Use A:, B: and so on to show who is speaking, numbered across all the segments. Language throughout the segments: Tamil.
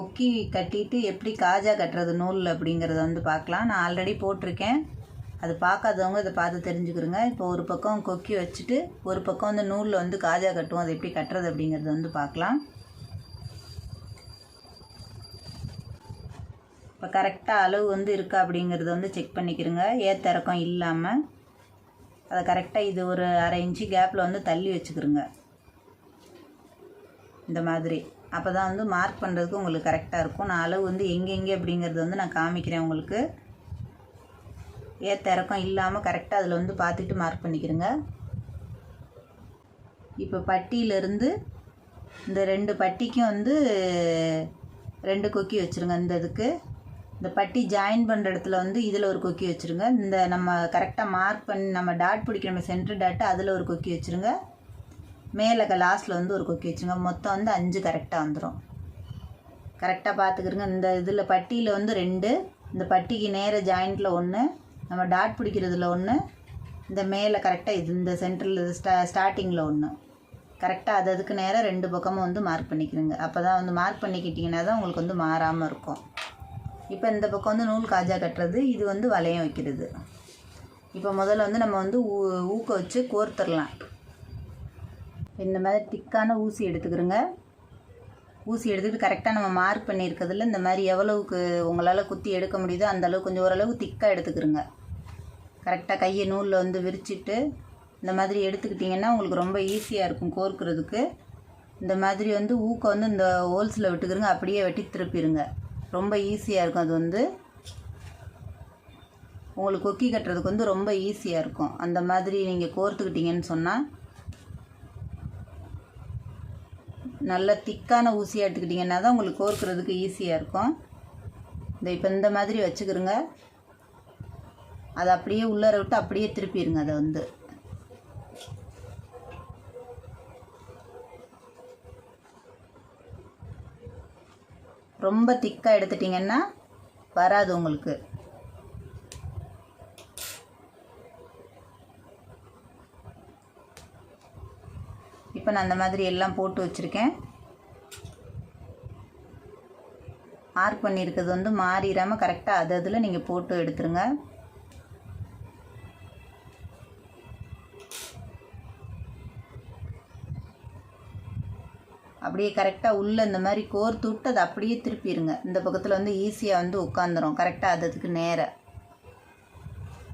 A: கொக்கி கட்டிட்டு எப்படி காஜா கட்டுறது நூல் அப்படிங்கிறத வந்து பார்க்கலாம். நான் ஆல்ரெடி போட்டிருக்கேன். அது பார்க்காதவங்க இதை பார்த்து தெரிஞ்சுக்கிறோங்க இப்போ ஒரு பக்கம் கொக்கி வச்சுட்டு ஒரு பக்கம் வந்து நூலில் வந்து காஜா கட்டுவோம். அதை எப்படி கட்டுறது அப்படிங்கிறத வந்து பார்க்கலாம். இப்போ கரெக்டாக அளவு வந்து இருக்கா அப்படிங்கிறத வந்து செக் பண்ணிக்கிறோங்க ஏத்த இறக்கம் இல்லாமல் அதை கரெக்டாக இது ஒரு அரை இன்ச்சு கேப்பில் வந்து தள்ளி வச்சுக்கிறோங்க இந்த மாதிரி. அப்போ தான் வந்து மார்க் பண்ணுறதுக்கு உங்களுக்கு கரெக்டாக இருக்கும். நான் அளவு வந்து எங்கெங்கே அப்படிங்கிறது வந்து நான் காமிக்கிறேன் உங்களுக்கு. ஏற்ற இறக்கம் இல்லாமல் கரெக்டாக அதில் வந்து பார்த்துட்டு மார்க் பண்ணிக்கிறேங்க. இப்போ பட்டியிலேருந்து இந்த ரெண்டு பட்டிக்கும் வந்து ரெண்டு கொக்கி வச்சுருங்க இந்த இதுக்கு. இந்த பட்டி ஜாயின் பண்ணுற இடத்துல வந்து இதில் ஒரு கொக்கி வச்சுருங்க. இந்த நம்ம கரெக்டாக மார்க் பண்ணி நம்ம டாட் பிடிக்கிற சென்டர் டாட்டு அதில் ஒரு கொக்கி வச்சுருங்க. மேலே லாஸ்ட்டில் வந்து ஒரு கொக்கி வச்சுருங்க. மொத்தம் வந்து அஞ்சு கரெக்டாக வந்துடும் கரெக்டாக பார்த்துக்கிறங்க இந்த இதில் பட்டியில் வந்து ரெண்டு இந்த பட்டிக்கு நேர ஜாயிண்ட்டில் ஒன்று நம்ம டாட் பிடிக்கிறதுல ஒன்று இந்த மேலே கரெக்டாக இது இந்த சென்டரில் ஸ்டா ஸ்டார்டிங்கில் ஒன்று கரெக்டாக அது அதுக்கு நேராக ரெண்டு பக்கமும் வந்து மார்க் பண்ணிக்கிறங்க அப்போ தான் வந்து மார்க் பண்ணிக்கிட்டிங்கன்னா தான் உங்களுக்கு வந்து மாறாமல் இருக்கும். இப்போ இந்த பக்கம் வந்து நூல் காஜா கட்டுறது இது வந்து வளையம் வைக்கிறது. இப்போ முதல்ல வந்து நம்ம வந்து ஊ ஊக்க வச்சு கோர்த்துடலாம் இந்த மாதிரி திக்கான ஊசி எடுத்துக்கிறோங்க. ஊசி எடுத்துக்கிட்டு கரெக்டாக நம்ம மார்க் பண்ணியிருக்கிறதுல இந்த மாதிரி எவ்வளவுக்கு உங்களால் குத்தி எடுக்க முடியுதோ அந்த அளவுக்கு கொஞ்சம் ஓரளவுக்கு திக்காக எடுத்துக்கிறோங்க. கரெக்டாக கையை நூலில் வந்து விரிச்சிட்டு இந்த மாதிரி எடுத்துக்கிட்டிங்கன்னா உங்களுக்கு ரொம்ப ஈஸியாக இருக்கும் கோர்க்கிறதுக்கு. இந்த மாதிரி வந்து ஊக்க வந்து இந்த ஹோல்ஸில் விட்டுக்கிறங்க அப்படியே வெட்டி திருப்பிடுங்க ரொம்ப ஈஸியாக இருக்கும் அது வந்து. உங்களுக்கு கொக்கி கட்டுறதுக்கு வந்து ரொம்ப ஈஸியாக இருக்கும். அந்த மாதிரி நீங்கள் கோர்த்துக்கிட்டிங்கன்னு சொன்னால் நல்ல திக்கான ஊசியாக எடுத்துக்கிட்டிங்கன்னா தான் உங்களுக்கு கோர்க்கிறதுக்கு ஈஸியாக இருக்கும். இந்த இப்போ இந்த மாதிரி வச்சுக்கிறோங்க அதை அப்படியே உள்ளார விட்டு அப்படியே திருப்பிடுங்க அதை வந்து. ரொம்ப திக்காக எடுத்துட்டிங்கன்னா வராது உங்களுக்கு. இப்போ நான் அந்த மாதிரி எல்லாம் போட்டு வச்சுருக்கேன். மார்க் பண்ணியிருக்கிறது வந்து மாறிடாமல் கரெக்டாக அது அதில் நீங்கள் போட்டு எடுத்துருங்க. அப்படியே கரெக்டாக உள்ளே இந்த மாதிரி கோர்த்து விட்டு அதை அப்படியே திருப்பிடுங்க. இந்த பக்கத்தில் வந்து ஈஸியாக வந்து உட்காந்துரும் கரெக்டாக அது அதுக்கு நேராக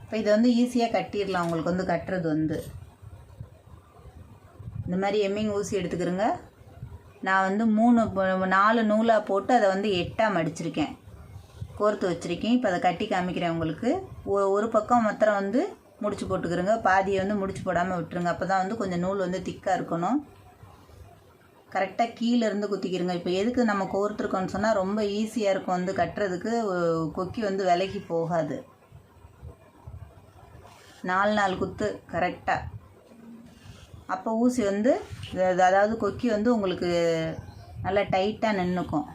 A: இப்போ இதை வந்து ஈஸியாக கட்டிடலாம். உங்களுக்கு வந்து கட்டுறது வந்து. இந்த மாதிரி எம்மிங் ஊசி எடுத்துக்கிறோங்க. நான் வந்து மூணு நாலு நூலாக போட்டு அதை வந்து எட்டாக மடிச்சிருக்கேன் கோர்த்து வச்சுருக்கேன். இப்போ அதை கட்டி காமிக்கிறேன் உங்களுக்கு. ஒ- ஒரு பக்கம் மாத்திரம் வந்து முடிச்சு போட்டுக்கிறோங்க. பாதியை வந்து முடிச்சு போடாமல் விட்டுருங்க. அப்போ தான் வந்து கொஞ்சம் நூல் வந்து திக்காக இருக்கணும். கரெக்டாக கீழேருந்து குத்திக்கிறோங்க. இப்போ எதுக்கு நம்ம கோர்த்துருக்கோம்னு சொன்னால் ரொம்ப ஈஸியாக இருக்கும் வந்து கட்டுறதுக்கு. கொக்கி வந்து விலகி போகாது. நாலு நாலு குத்து கரெக்டாக அப்போ ஊசி வந்து அதாவது கொக்கி வந்து உங்களுக்கு நல்லா டைட்டாக நின்றுக்கும்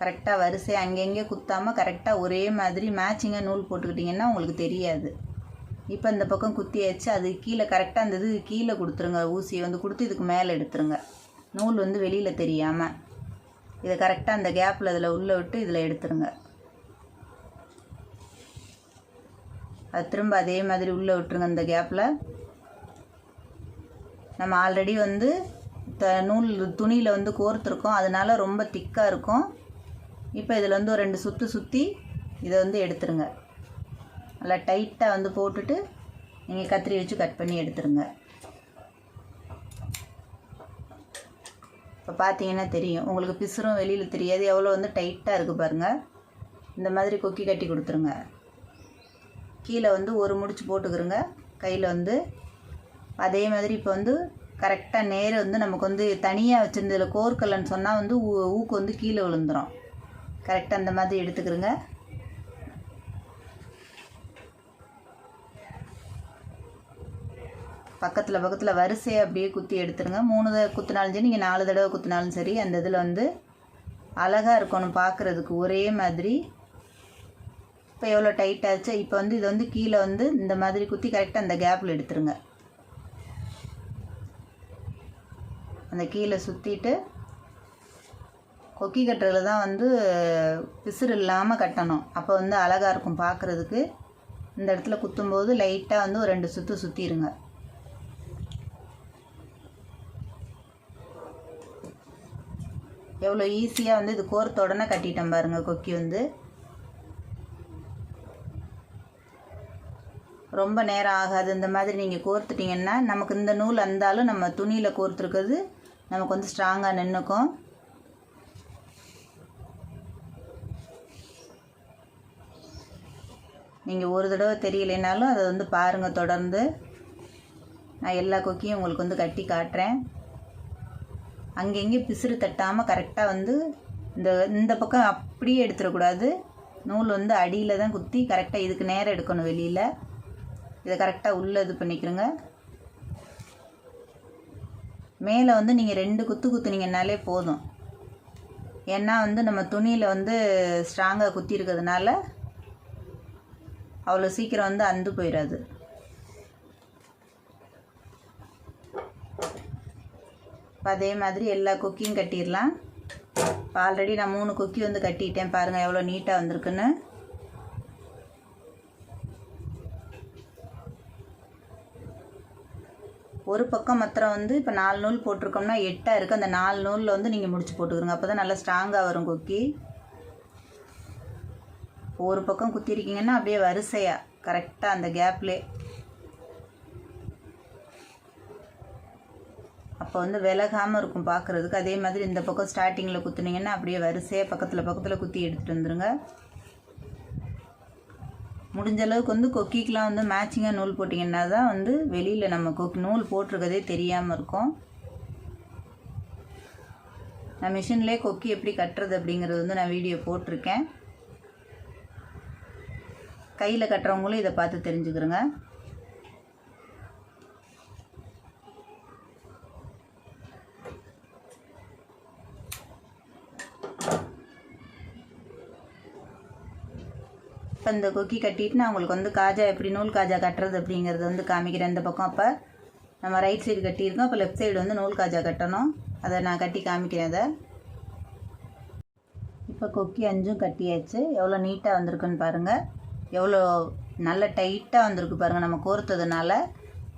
A: கரெக்டாக வரிசை அங்கங்கே குத்தாமல் கரெக்டாக ஒரே மாதிரி மேட்சிங்காக நூல் போட்டுக்கிட்டிங்கன்னா உங்களுக்கு தெரியாது. இப்போ இந்த பக்கம் குத்தியாச்சு அது கீழே கரெக்டாக அந்த இது கீழே கொடுத்துருங்க ஊசியை வந்து கொடுத்து இதுக்கு மேலே எடுத்துருங்க. நூல் வந்து வெளியில் தெரியாமல் இதை கரெக்டாக அந்த கேப்பில் இதில் உள்ளே விட்டு இதில் எடுத்துருங்க. அது திரும்ப அதே மாதிரி உள்ளே விட்டுருங்க இந்த கேப்பில் நம்ம ஆல்ரெடி வந்து த நூல் துணியில் வந்து கோர்த்துருக்கோம். அதனால் ரொம்ப திக்காக இருக்கும். இப்போ இதில் வந்து ஒரு ரெண்டு சுற்று சுற்றி இதை வந்து எடுத்துருங்க. நல்லா டைட்டாக வந்து போட்டுட்டு நீங்கள் கத்திரி வச்சு கட் பண்ணி எடுத்துருங்க. இப்போ பார்த்தீங்கன்னா தெரியும். உங்களுக்கு பிசுறும் வெளியில் தெரியாது. எவ்வளோ வந்து டைட்டாக இருக்குது பாருங்கள் இந்த மாதிரி கொக்கி கட்டி கொடுத்துருங்க. கீழே வந்து ஒரு முடிச்சு போட்டுக்கிறோங்க. கையில் வந்து அதே மாதிரி இப்போ வந்து கரெக்டாக நேர் வந்து நமக்கு வந்து தனியாக வச்சுருந்ததில் கோர்க்கலன்னு சொன்னால் வந்து ஊ- ஊக்கு வந்து கீழே விழுந்துரும். கரெக்டாக அந்த மாதிரி எடுத்துக்கிறோங்க. பக்கத்தில் பக்கத்தில் வரிசையை அப்படியே குத்தி எடுத்துருங்க. மூணு தடவை குத்தினாலும் சரி நீங்கள் நாலு தடவை குத்தினாலும் சரி அந்த இதில் வந்து அழகாக இருக்கணும் பார்க்குறதுக்கு ஒரே மாதிரி. இப்போ எவ்வளோ டைட் ஆச்சு? இப்போ வந்து இது வந்து கீழே வந்து இந்த மாதிரி குத்தி கரெக்டாக அந்த கேப்பில் எடுத்துருங்க. அந்த கீழே சுற்றிட்டு கொக்கி கட்டுறதுல தான் வந்து பிசுறு இல்லாமல் கட்டணும். அப்போ வந்து அழகாக இருக்கும் பார்க்குறதுக்கு இந்த இடத்துல குத்தும்போது லைட்டாக வந்து ஒரு ரெண்டு சுற்று சுற்றிடுங்க எவ்வளோ ஈஸியாக வந்து இது கோர்த்த உடனே கட்டிட்டேன் பாருங்கள் கொக்கி வந்து. ரொம்ப நேரம் ஆகாது. இந்த மாதிரி நீங்கள் கோர்த்துட்டிங்கன்னா நமக்கு இந்த நூல் அந்தாலும் நம்ம துணியில் கோர்த்துருக்கிறது நமக்கு வந்து ஸ்ட்ராங்காக நின்றுக்கும் நீங்கள் ஒரு தடவை தெரியலைனாலும் அதை வந்து பாருங்கள் தொடர்ந்து. நான் எல்லா கொக்கியும் உங்களுக்கு வந்து கட்டி காட்டுறேன். அங்கெங்கே பிசுறு தட்டாமல் கரெக்டாக வந்து இந்த இந்த பக்கம் அப்படியே எடுத்துடக்கூடாது. நூல் வந்து அடியில் தான் குத்தி கரெக்டாக இதுக்கு நேரம் எடுக்கணும் வெளியில். இதை கரெக்டாக உள்ளே இது பண்ணிக்கிறோங்க. மேலே வந்து நீங்கள் ரெண்டு குத்து குத்துனீங்கன்னாலே போதும். ஏன்னா வந்து நம்ம துணியில் வந்து ஸ்ட்ராங்காக குத்தி இருக்கிறதுனால அவ்வளோ சீக்கிரம் வந்து அந்து போயிடாது இப்போ அதே மாதிரி எல்லா கொக்கியும் கட்டிடலாம் இப்போ ஆல்ரெடி நான் மூணு கொக்கி வந்து கட்டிட்டேன் பாருங்கள் எவ்வளோ நீட்டாக வந்திருக்குன்னு. ஒரு பக்கம் மாத்திரம் வந்து இப்போ நாலு நூல் போட்டிருக்கோம்னா எட்டாக இருக்குது அந்த நாலு நூலில் வந்து நீங்கள் முடிச்சு போட்டுக்கிறோங்க அப்போ தான் நல்லா ஸ்ட்ராங்காக வரும் கொக்கி. ஒரு பக்கம் குத்திருக்கீங்கன்னா அப்படியே வரிசையாக கரெக்டாக அந்த கேப்லே அப்போ வந்து விலகாமல் இருக்கும் பார்க்குறதுக்கு அதே மாதிரி இந்த பக்கம் ஸ்டார்டிங்கில் குத்துனீங்கன்னா அப்படியே வரிசையாக பக்கத்தில் பக்கத்தில் குத்தி எடுத்துகிட்டு வந்துருங்க. முடிஞ்ச அளவுக்கு வந்து கொக்கிக்கெலாம் வந்து மேட்சிங்காக நூல் போட்டிங்கன்னா தான் வந்து வெளியில் நம்ம கொக் நூல் போட்டிருக்கதே தெரியாமல் இருக்கும். நான் மிஷின்லேயே கொக்கி எப்படி கட்டுறது அப்படிங்கிறது வந்து நான் வீடியோ போட்டிருக்கேன். கையில் கட்டுறவங்களும் இதை பார்த்து தெரிஞ்சுக்கிறேங்க. அந்த இந்த கொக்கி கட்டிட்டு நான் உங்களுக்கு வந்து காஜா எப்படி நூல் காஜா கட்டுறது அப்படிங்கிறது வந்து காமிக்கிறேன் இந்த பக்கம். அப்போ நம்ம ரைட் சைடு கட்டியிருக்கோம். அப்போ லெஃப்ட் சைடு வந்து நூல் காஜா கட்டணும். அதை நான் கட்டி காமிக்கிறேன் அதை. இப்போ கொக்கி அஞ்சும் கட்டியாச்சு. எவ்வளோ நீட்டாக வந்திருக்குன்னு பாருங்கள் எவ்வளோ நல்ல டைட்டாக வந்திருக்கு பாருங்கள் நம்ம கோர்த்ததுனால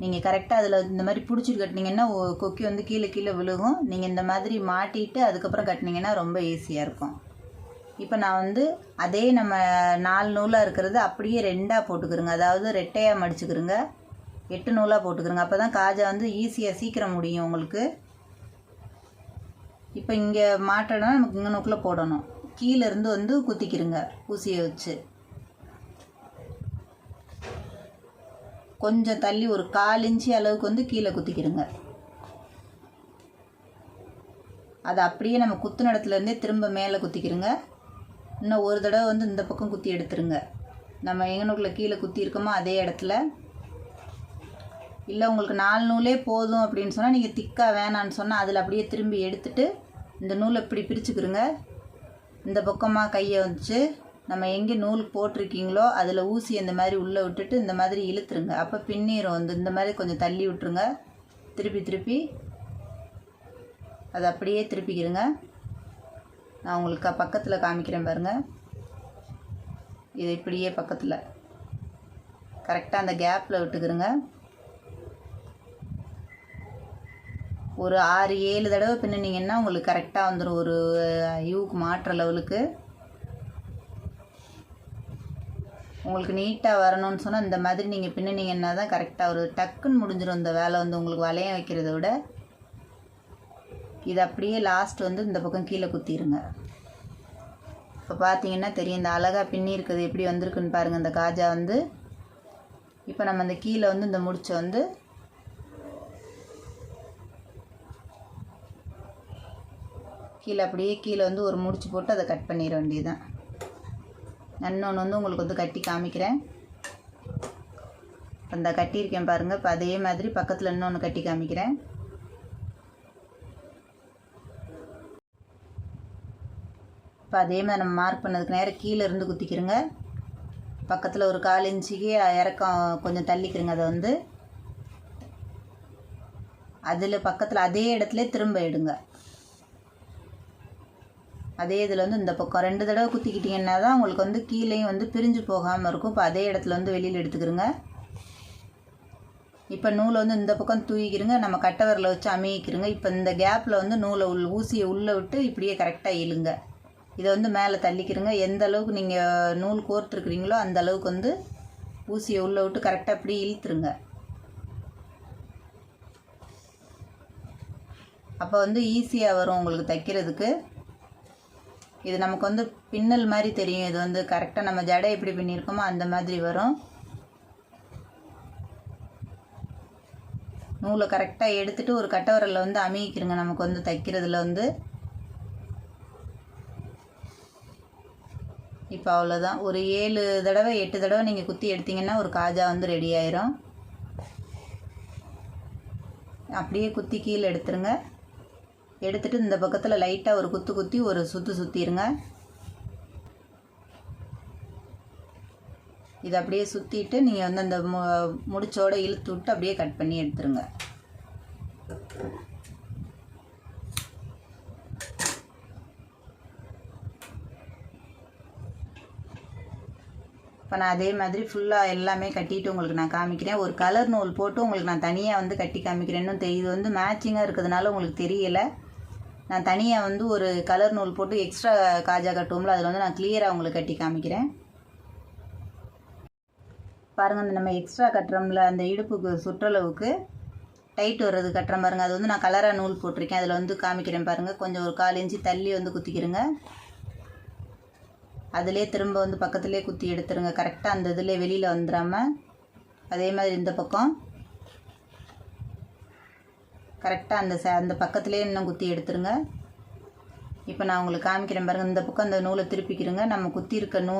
A: நீங்கள் கரெக்டாக அதில் இந்த மாதிரி பிடிச்சிட்டு கட்டினீங்கன்னா கொக்கி வந்து கீழே கீழே விழுகும். நீங்கள் இந்த மாதிரி மாட்டிட்டு அதுக்கப்புறம் கட்டினீங்கன்னா ரொம்ப ஈஸியாக இருக்கும். இப்போ நான் வந்து அதே நம்ம நாலு நூலாக இருக்கிறது அப்படியே ரெண்டாக போட்டுக்கிறோங்க. அதாவது ரெட்டையாக மடிச்சுக்கிறோங்க. எட்டு நூலாக போட்டுக்கிறோங்க. அப்போ தான் காஜா வந்து ஈஸியாக சீக்கிரம் முடியும் உங்களுக்கு. இப்போ இங்கே மாட்டோன்னா நமக்கு இங்கே நோக்கில் போடணும். கீழேருந்து வந்து குத்திக்கிறோங்க. ஊசியை வச்சு. கொஞ்சம் தள்ளி ஒரு கால் இன்ச்சு அளவுக்கு வந்து கீழே குத்திக்கிறோங்க. அதை அப்படியே நம்ம குத்துன இடத்துலேருந்தே திரும்ப மேலே குத்திக்கிறோங்க. இன்னும் ஒரு தடவை வந்து இந்த பக்கம் குத்தி எடுத்துருங்க. நம்ம எங்கனுக்குள்ளே கீழே குத்தி இருக்கோமோ அதே இடத்துல. இல்லை உங்களுக்கு நாலு நூலே போதும் அப்படின்னு சொன்னால் நீங்கள் திக்காக வேணான்னு சொன்னால் அதில் அப்படியே திரும்பி எடுத்துட்டு இந்த நூலை இப்படி பிரிச்சுக்கிறோங்க இந்த பக்கமாக கையை வச்சு நம்ம எங்கே நூல் போட்டிருக்கீங்களோ அதில் ஊசி இந்த மாதிரி உள்ளே விட்டுட்டு இந்த மாதிரி இழுத்துருங்க. அப்போ பின்னீரும் வந்து இந்த மாதிரி கொஞ்சம் தள்ளி விட்டுருங்க. திருப்பி திருப்பி. அதை அப்படியே திருப்பிக்கிறங்க நான் உங்களுக்கு பக்கத்தில் காமிக்கிறேன் பாருங்கள் இது இப்படியே பக்கத்தில். கரெக்டாக அந்த கேப்பில் விட்டுக்கிறங்க. ஒரு ஆறு ஏழு தடவை பின்னினீங்கன்னா உங்களுக்கு கரெக்டாக வந்துடும் ஒரு யூக்கு மாற்ற லெவலுக்கு. உங்களுக்கு நீட்டாக வரணும்னு சொன்னால் இந்த மாதிரி நீங்கள் பின்னினீங்கன்னா தான் கரெக்டாக ஒரு டக்குன்னு முடிஞ்சிடும் இந்த வேலை வந்து உங்களுக்கு வளையம் வைக்கிறத விட. இது அப்படியே லாஸ்ட் வந்து இந்த பக்கம் கீழே குத்திடுங்க இப்போ பார்த்தீங்கன்னா தெரியும் இந்த அழகாக பின்னி இருக்குது எப்படி வந்திருக்குன்னு பாருங்கள் இந்த காஜா வந்து. இப்போ நம்ம இந்த கீழே வந்து இந்த முடிச்ச வந்து கீழே அப்படியே கீழே வந்து ஒரு முடிச்சு போட்டு அதை கட் பண்ணிட வேண்டியதுதான். இன்னொன்று வந்து உங்களுக்கு வந்து கட்டி காமிக்கிறேன். அந்த கட்டியிருக்கேன் பாருங்கள் இப்போ அதே மாதிரி பக்கத்தில் இன்னொன்று கட்டி காமிக்கிறேன். இப்போ அதே மாதிரி நம்ம மார்க் பண்ணதுக்கு நேரம் கீழே இருந்து குத்திக்கிறோங்க பக்கத்தில் ஒரு கால் இன்ச்சுக்கு இறக்கம் கொஞ்சம் தள்ளிக்கிறோங்க அதை வந்து. அதில் பக்கத்தில் அதே இடத்துல திரும்ப எடுங்க. அதே இதில் வந்து இந்த பக்கம் ரெண்டு தடவை குத்திக்கிட்டிங்கன்னா தான் உங்களுக்கு வந்து கீழேயும் வந்து பிரிஞ்சு போகாமல் இருக்கும். இப்போ அதே இடத்துல வந்து வெளியில் எடுத்துக்கிறோங்க இப்போ நூலை வந்து இந்த பக்கம் தூக்கிக்கிறங்க நம்ம கட்டை வச்சு அமைக்கிக்கிறங்க இப்போ இந்த கேப்பில் வந்து நூலை உள் ஊசியை உள்ளே விட்டு இப்படியே கரெக்டாக இழுங்க. இதை வந்து மேலே தள்ளிக்கிறங்க எந்த அளவுக்கு நீங்கள் நூல் கோர்த்துருக்குறீங்களோ அந்த அளவுக்கு வந்து ஊசியை உள்ளே விட்டு கரெக்டாக அப்படி இழுத்துருங்க. அப்போ வந்து ஈஸியாக வரும் உங்களுக்கு தைக்கிறதுக்கு. இது நமக்கு வந்து பின்னல் மாதிரி தெரியும். இது வந்து கரெக்டாக நம்ம ஜடை எப்படி பின்னிருக்கோமோ அந்த மாதிரி வரும். நூலை கரெக்டாக எடுத்துகிட்டு ஒரு கட்டவரில் வந்து அமைக்கிருங்க. நமக்கு வந்து தைக்கிறதுல வந்து இப்போ அவ்வளோதான் ஒரு ஏழு தடவை எட்டு தடவை நீங்கள் குத்தி எடுத்தீங்கன்னா ஒரு காஜா வந்து ரெடி ஆயிரும். அப்படியே குத்தி கீழே எடுத்துருங்க. எடுத்துட்டு இந்த பக்கத்தில் லைட்டாக ஒரு குத்து குத்தி ஒரு சுற்று சுற்றிடுங்க இதை அப்படியே சுற்றிட்டு நீங்கள் வந்து அந்த மு முடிச்சோட இழுத்து விட்டு அப்படியே கட் பண்ணி எடுத்துருங்க. இப்போ நான் அதே மாதிரி ஃபுல்லாக எல்லாமே கட்டிட்டு உங்களுக்கு நான் காமிக்கிறேன். ஒரு கலர் நூல் போட்டு உங்களுக்கு நான் தனியாக வந்து கட்டி காமிக்கிறேன்னு தெரியுது இது வந்து மேட்சிங்காக இருக்கிறதுனால உங்களுக்கு தெரியலை. நான் தனியாக வந்து ஒரு கலர் நூல் போட்டு எக்ஸ்ட்ரா காஜா கட்டுவோம்ல அதில் வந்து நான் கிளியராக உங்களுக்கு கட்டி காமிக்கிறேன். பாருங்கள் அந்த நம்ம எக்ஸ்ட்ரா கட்டுறோம்ல அந்த இடுப்புக்கு சுற்றளவுக்கு டைட் வர்றது கட்டுறோம் பாருங்கள் அது வந்து நான் கலராக நூல் போட்டிருக்கேன். அதில் வந்து காமிக்கிறேன் பாருங்கள் கொஞ்சம் ஒரு கால் இன்ச்சு தள்ளி வந்து குத்திக்கிறேங்க அதிலே திரும்ப வந்து பக்கத்துலேயே குத்தி எடுத்துருங்க. கரெக்டாக அந்த இதில் வெளியில் வந்துடாமல் அதே மாதிரி இந்த பக்கம். கரெக்டாக அந்த ச அந்த பக்கத்துலேயே இன்னும் குத்தி எடுத்துருங்க. இப்போ நான் உங்களுக்கு காமிக்கிறேன் பாருங்கள் இந்த பக்கம் அந்த நூலை திருப்பிக்கிறங்க நம்ம குத்தி இருக்க நூ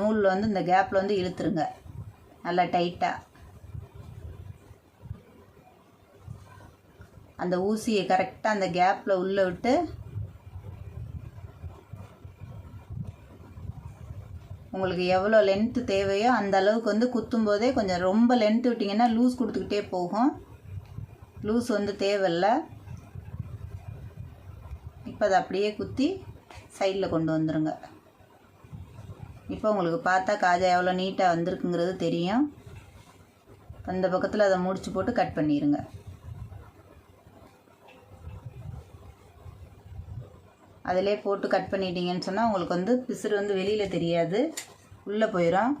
A: நூலில் வந்து இந்த கேப்பில் வந்து இழுத்துருங்க. நல்லா டைட்டாக அந்த ஊசியை கரெக்டாக அந்த கேப்பில் உள்ளே விட்டு உங்களுக்கு எவ்வளோ லென்த்து தேவையோ அந்த அளவுக்கு வந்து குத்தும் போதே கொஞ்சம் ரொம்ப லென்த்து விட்டிங்கன்னா லூஸ் கொடுத்துக்கிட்டே போகும். லூஸ் வந்து தேவையில்ல. இப்போ அதை அப்படியே குத்தி சைடில் கொண்டு வந்துடுங்க இப்போ உங்களுக்கு பார்த்தா காஜா எவ்வளோ நீட்டாக வந்திருக்குங்கிறது தெரியும். அந்த பக்கத்தில் அதை முடிச்சு போட்டு கட் பண்ணிடுங்க அதிலே போட்டு கட் பண்ணிட்டீங்கன்னு சொன்னால் உங்களுக்கு வந்து பிசுறு வந்து வெளியில் தெரியாது. உள்ளே போயிடும்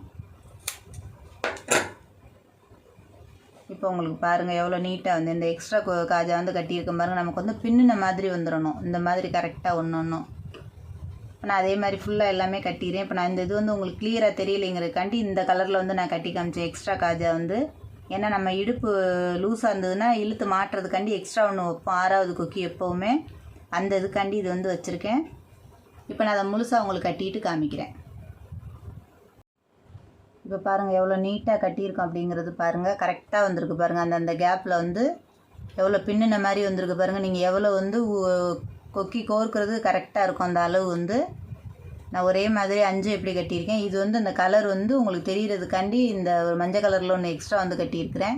A: இப்போ உங்களுக்கு பாருங்கள் எவ்வளோ நீட்டாக வந்து இந்த எக்ஸ்ட்ரா காஜா வந்து கட்டியிருக்க பாருங்கள் நமக்கு வந்து பின்னின மாதிரி வந்துடணும் இந்த மாதிரி கரெக்டாக ஒன்று ஒன்றும் இப்போ நான் அதே மாதிரி ஃபுல்லாக எல்லாமே கட்டிக்கிறேன் இப்போ நான் இந்த இது வந்து உங்களுக்கு கிளியராக தெரியலைங்கிறதுக்காண்டி இந்த கலரில் வந்து நான் கட்டி காமிச்சேன். எக்ஸ்ட்ரா காஜா வந்து. ஏன்னா நம்ம இடுப்பு லூஸாக இருந்ததுன்னா இழுத்து மாட்டுறதுக்காண்டி எக்ஸ்ட்ரா ஒன்று வைப்போம். ஆறாவது கொக்கி எப்போவுமே. அந்த இதுக்காண்டி இது வந்து வச்சுருக்கேன். இப்போ நான் அதை முழுசாக உங்களுக்கு கட்டிட்டு காமிக்கிறேன். இப்போ பாருங்கள் எவ்வளோ நீட்டாக கட்டியிருக்கோம் அப்படிங்கிறது பாருங்கள் கரெக்டாக வந்திருக்கு பாருங்கள் அந்த அந்த கேப்பில் வந்து எவ்வளோ பின்னின மாதிரி வந்திருக்கு பாருங்கள் நீங்கள் எவ்வளோ வந்து கொக்கி கோர்க்கிறது கரெக்டாக இருக்கும். அந்த அளவு வந்து நான் ஒரே மாதிரி அஞ்சு எப்படி கட்டியிருக்கேன். இது வந்து அந்த கலர் வந்து உங்களுக்கு தெரிகிறதுக்காண்டி இந்த ஒரு மஞ்சள் கலரில் ஒன்று எக்ஸ்ட்ரா வந்து கட்டியிருக்கிறேன்.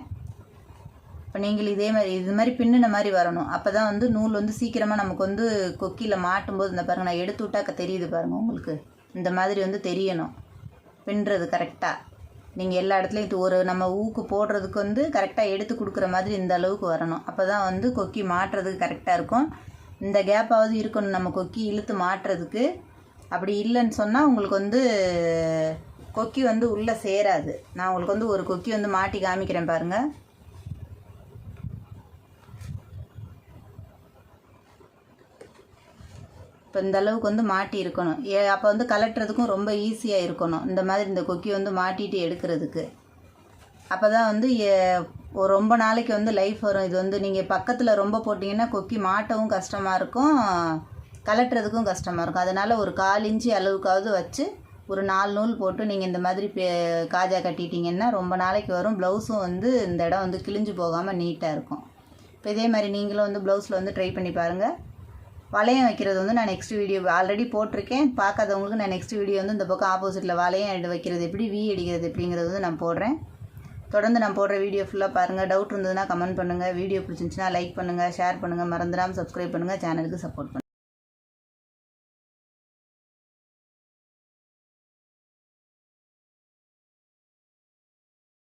A: இப்போ நீங்கள் இதே மாதிரி இது மாதிரி பின்னின மாதிரி வரணும். அப்போ தான் வந்து நூல் வந்து சீக்கிரமாக நமக்கு வந்து கொக்கியில் மாட்டும்போது இந்த பாருங்கள் நான் எடுத்து விட்டாக்க தெரியுது பாருங்கள் உங்களுக்கு. இந்த மாதிரி வந்து தெரியணும். பின்னுறது கரெக்டாக நீங்கள் எல்லா இடத்துலையும் இது ஒரு நம்ம ஊக்கு போடுறதுக்கு வந்து கரெக்டாக எடுத்து கொடுக்குற மாதிரி இந்த அளவுக்கு வரணும். அப்போ தான் வந்து கொக்கி மாட்டுறதுக்கு கரெக்டாக இருக்கும். இந்த கேப்பாவது இருக்கணும் நம்ம கொக்கி இழுத்து மாட்டுறதுக்கு. அப்படி இல்லைன்னு சொன்னால் உங்களுக்கு வந்து கொக்கி வந்து உள்ளே சேராது. நான் உங்களுக்கு வந்து ஒரு கொக்கி வந்து மாட்டி காமிக்கிறேன் பாருங்கள் இப்போ இந்த அளவுக்கு வந்து மாட்டி இருக்கணும். ஏ அப்போ வந்து கலட்டுறதுக்கும் ரொம்ப ஈஸியாக இருக்கணும். இந்த மாதிரி இந்த கொக்கி வந்து மாட்டிட்டு எடுக்கிறதுக்கு. அப்போ தான் வந்து ஏ- ரொம்ப நாளைக்கு வந்து லைஃப் வரும். இது வந்து நீங்கள் பக்கத்தில் ரொம்ப போட்டிங்கன்னா கொக்கி மாட்டவும் கஷ்டமாக இருக்கும். கலட்டுறதுக்கும் கஷ்டமாக இருக்கும். அதனால் ஒரு கால் இன்ச்சு அளவுக்காவது வச்சு ஒரு நாலு நூல் போட்டு நீங்கள் இந்த மாதிரி பே- காஜா கட்டிட்டீங்கன்னா ரொம்ப நாளைக்கு வரும். ப்ளவுஸும் வந்து இந்த இடம் வந்து கிழிஞ்சு போகாமல் நீட்டாக இருக்கும். இப்போ இதே மாதிரி நீங்களும் வந்து ப்ளவுஸில் வந்து ட்ரை பண்ணி பாருங்கள் வளையம் வைக்கிறது வந்து நான் நெக்ஸ்ட் வீடியோ ஆல்ரெடி போட்டிருக்கேன். பார்க்காதவங்களுக்கு நான் நெக்ஸ்ட் வீடியோ வந்து இந்த பக்கம் ஆப்போசிட்டில் வளையம் எடு வைக்கிறது எப்படி வி அடிக்கிறது எப்படிங்கிறது வந்து நான் போடுறேன். தொடர்ந்து நான் போடுற வீடியோ ஃபுல்லாக பாருங்கள் டவுட் இருந்ததுன்னா கமெண்ட் பண்ணுங்கள் வீடியோ பிடிச்சிருந்துச்சுன்னா லைக் பண்ணுங்கள் ஷேர் பண்ணுங்கள் மறந்துடாமல் சப்ஸ்கிரைப் பண்ணுங்கள் சேனலுக்கு சப்போர்ட் பண்ணுங்கள்